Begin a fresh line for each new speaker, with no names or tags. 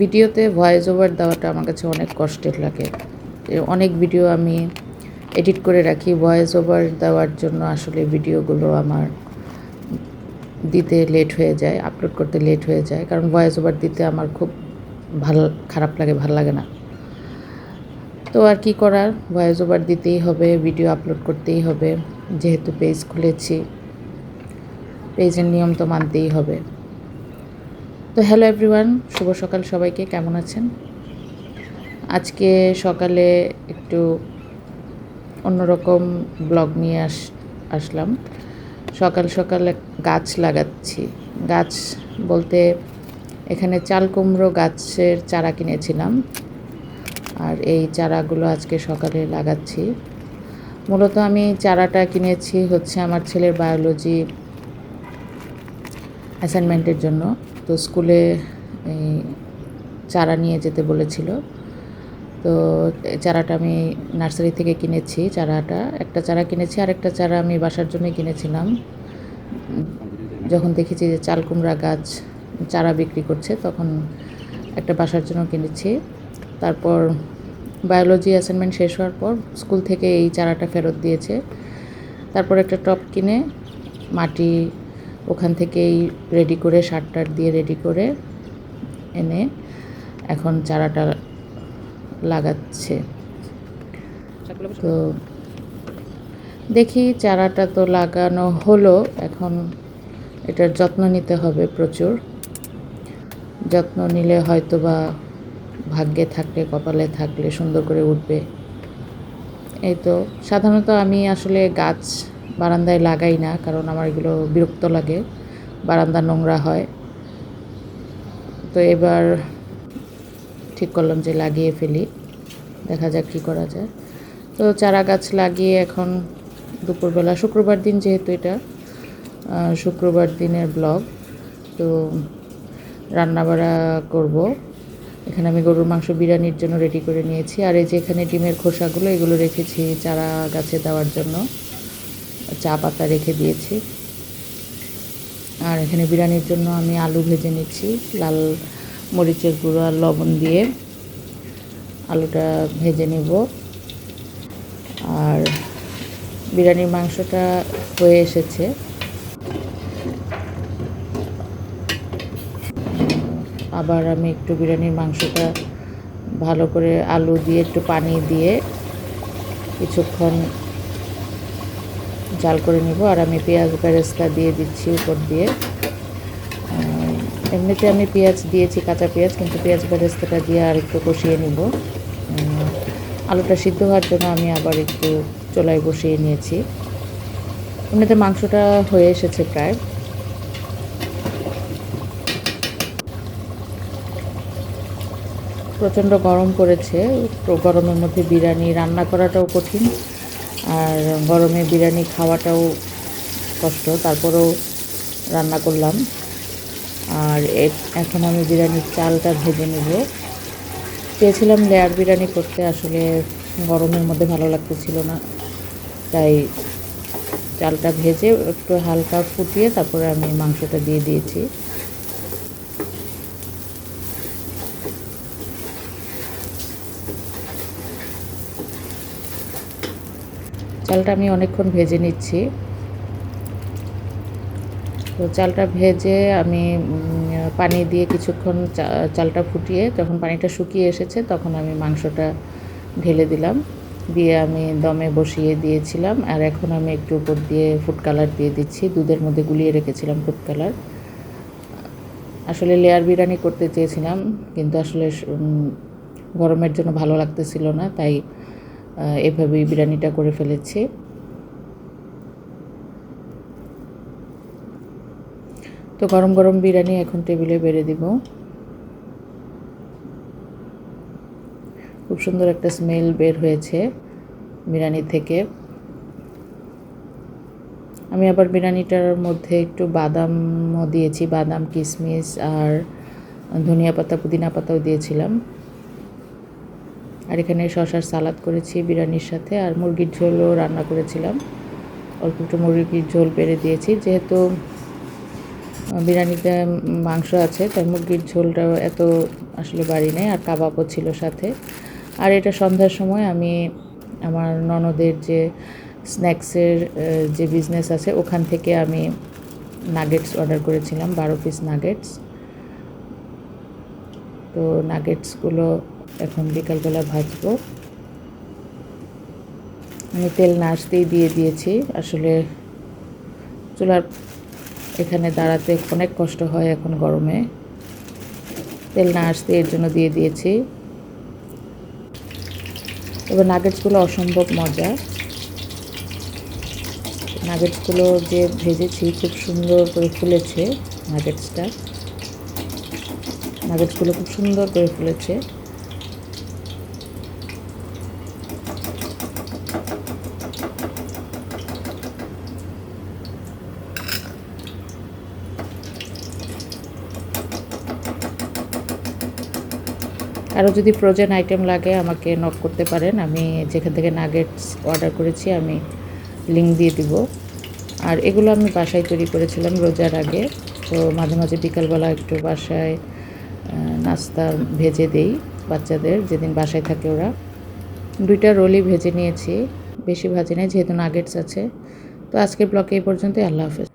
ভিডিওতে voice over দেওয়াটা আমার কাছে অনেক কষ্টের লাগে। অনেক ভিডিও আমি এডিট করে রাখি। ভয়েস ওভার দেওয়ার জন্য আসলে ভিডিওগুলো আমার দিতে লেট হয়ে যায় আপলোড করতে লেট হয়ে যায়। কারণ ভয়েস ওভার দিতে আমার খুব ভালো, খারাপ লাগে, ভালো লাগে না। তো আর কি করার? ভয়েস ওভার দিতেই হবে ভিডিও আপলোড করতেই হবে। যেহেতু পেজ খুলেছি পেজের নিয়ম তো মানতেই হবে। তো হ্যালো এভরিওয়ান শুভ সকাল সবাইকে, কেমন আছেন? আজকে সকালে একটু অন্যরকম ব্লগ নিয়ে আস, আসলাম। সকাল সকাল গাছ লাগাচ্ছি। গাছ বলতে এখানে চাল কুমড়ো গাছের চারা কিনেছিলাম। আর এই চারাগুলো আজকে সকালে লাগাচ্ছি। মূলত আমি চারাটা কিনেছি হচ্ছে আমার ছেলের বায়োলজি অ্যাসাইনমেন্টের জন্য। তো স্কুলে এই চারা নিয়ে যেতে বলেছিল। তো চারাটা আমি নার্সারি থেকে কিনেছি, চারাটা। একটা চারা কিনেছি আর একটা চারা আমি বাসার জন্য কিনেছিলাম। যখন দেখেছি যে চাল কুমড়া গাছ চারা বিক্রি করছে, তখন একটা বাসার জন্য কিনেছি। তারপর বায়োলজি অ্যাসাইনমেন্ট শেষ হওয়ার পর স্কুল থেকে এই চারাটা ফেরত দিয়েছে। তারপর একটা টপ কিনে মাটি ওখান থেকেই রেডি করে সার টার দিয়ে রেডি করে এনে এখন চারাটা লাগাচ্ছে। তো দেখি চারাটা তো লাগানো হলো এখন এটার যত্ন নিতে হবে প্রচুর। যত্ন নিলে হয়তো বা ভাগ্যে থাকলে কপালে থাকলে সুন্দর করে উঠবে। এই তো সাধারণত আমি আসলে গাছ বারান্দায় লাগাই না, কারণ আমার এগুলো বিরক্ত লাগে। বারান্দা নোংরা হয়। তো এবার ঠিক করলাম যে লাগিয়ে ফেলি। দেখা যাক কী করা যায়। তো চারা গাছ লাগিয়ে এখন দুপুরবেলা, শুক্রবার দিন যেহেতু এটা শুক্রবার দিনের ব্লগ। তো রান্নাবাড়া করব। এখানে আমি গরুর মাংস, বিরিয়ানির জন্য রেডি করে নিয়েছি। আর এই যে এখানে ডিমের খোসাগুলো, এগুলো রেখেছি চারা গাছে দেওয়ার জন্য। চা পাতা রেখে দিয়েছি। আর এখানে বিরিয়ানির জন্য আমি আলু ভেজে নিচ্ছি, লাল মরিচের গুঁড়ো আর লবণ দিয়ে আলুটা ভেজে নেব। আর বিরিয়ানির মাংসটা হয়ে এসেছে। আবার আমি একটু বিরিয়ানির মাংসটা ভালো করে আলু দিয়ে একটু পানি দিয়ে কিছুক্ষণ জাল করে নিব আর আমি পেঁয়াজ বেরেস্তা দিয়ে দিচ্ছি উপর দিয়ে। এমনিতে আমি পেঁয়াজ দিয়েছি, কাঁচা পেঁয়াজ, কিন্তু পেঁয়াজ বেরেস্তাটা দিয়ে আর একটু কষিয়ে নিব। আলুটা সিদ্ধ হওয়ার জন্য আমি আবার একটু চোলায় বসিয়ে নিয়েছি। এমনিতে মাংসটা হয়ে এসেছে প্রায়। প্রচণ্ড গরম করেছে তো গরমের মধ্যে বিরিয়ানি রান্না করাটাও কঠিন। আর গরমে বিরিয়ানি খাওয়াটাও কষ্ট, তারপরেও রান্না করলাম। আর এখন আমি বিরিয়ানির চালটা ভেজে নেব। চেয়েছিলাম লেয়ার বিরিয়ানি করতে, আসলে গরমের মধ্যে ভালো লাগতেছিল না। তাই চালটা ভেজে একটু হালকা ফুটিয়ে তারপরে আমি মাংসটা দিয়ে দিয়েছি। চালটা আমি অনেকক্ষণ ভেজে নিচ্ছি। তো চালটা ভেজে আমি পানি দিয়ে কিছুক্ষণ চালটা ফুটিয়ে যখন পানিটা শুকিয়ে এসেছে তখন আমি মাংসটা ঢেলে দিলাম। দিয়ে আমি দমে বসিয়ে দিয়েছিলাম আর এখন আমি একটু উপর দিয়ে ফুড কালার দিয়ে দিচ্ছি। দুধের মধ্যে গুলিয়ে রেখেছিলাম ফুড কালার আসলে লেয়ার বিরিয়ানি করতে চেয়েছিলাম কিন্তু আসলে গরমের জন্য ভালো লাগতেছিল না, তাই এভাবেই বিরিয়ানিটা করে ফেলেছি। তো গরম গরম বিরিয়ানি এখন টেবিলে বেড়ে দিব। খুব সুন্দর একটা স্মেল বের হয়েছে বিরিয়ানি থেকে। আমি আবার বিরিয়ানিটার মধ্যে একটু বাদামও দিয়েছি, বাদাম, কিশমিশ আর ধনিয়া পাতা, পুদিনা পাতাও দিয়েছিলাম। আর এখানে শশার সালাদ করেছি, বিরিয়ানির সাথে, আর মুরগির ঝোলও রান্না করেছিলাম। অল্প একটু মুরগির ঝোল বেড়ে দিয়েছি, যেহেতু বিরিয়ানিতে মাংস আছে, তাই মুরগির ঝোলটাও এত আসলে বাড়ি নেই, আর কাবাবও ছিল সাথে। আর এটা সন্ধ্যার সময় আমি আমার ননদের যে স্ন্যাক্সের যে বিজনেস আছে, ওখান থেকে আমি নাগেটস অর্ডার করেছিলাম, বারো পিস নাগেটস তো নাগেটসগুলো এখন বিকালবেলা ভাজবো। আমি তেল না আসতেই দিয়ে দিয়েছি। আসলে চুলার এখানে দাঁড়াতে অনেক কষ্ট হয় এখন গরমে। তেল না আসতে এর জন্য দিয়ে দিয়েছি। এবার নাগেটসগুলো অসম্ভব মজা। নাগেটসগুলো যে ভেজেছি খুব সুন্দর করে ফুলেছে নাগেটসটা। নাগেটসগুলো খুব সুন্দর করে ফুলেছে। আরও যদি ফ্রোজেন আইটেম লাগে, আমাকে নক করতে পারেন। আমি যেখান থেকে নাগেটস অর্ডার করেছি, আমি লিঙ্ক দিয়ে দিব। আর এগুলো আমি বাসায় তৈরি করেছিলাম রোজার আগে। তো মাঝে মাঝে বিকালবেলা একটু বাসায় নাস্তা ভেজে দেই বাচ্চাদের, যেদিন বাসায় থাকে ওরা। দুইটা রোলই ভেজে নিয়েছি, বেশি ভাজি নাই, যেহেতু নাগেটস আছে। তো আজকের ব্লগে এই পর্যন্তই, আল্লাহ হাফেজ।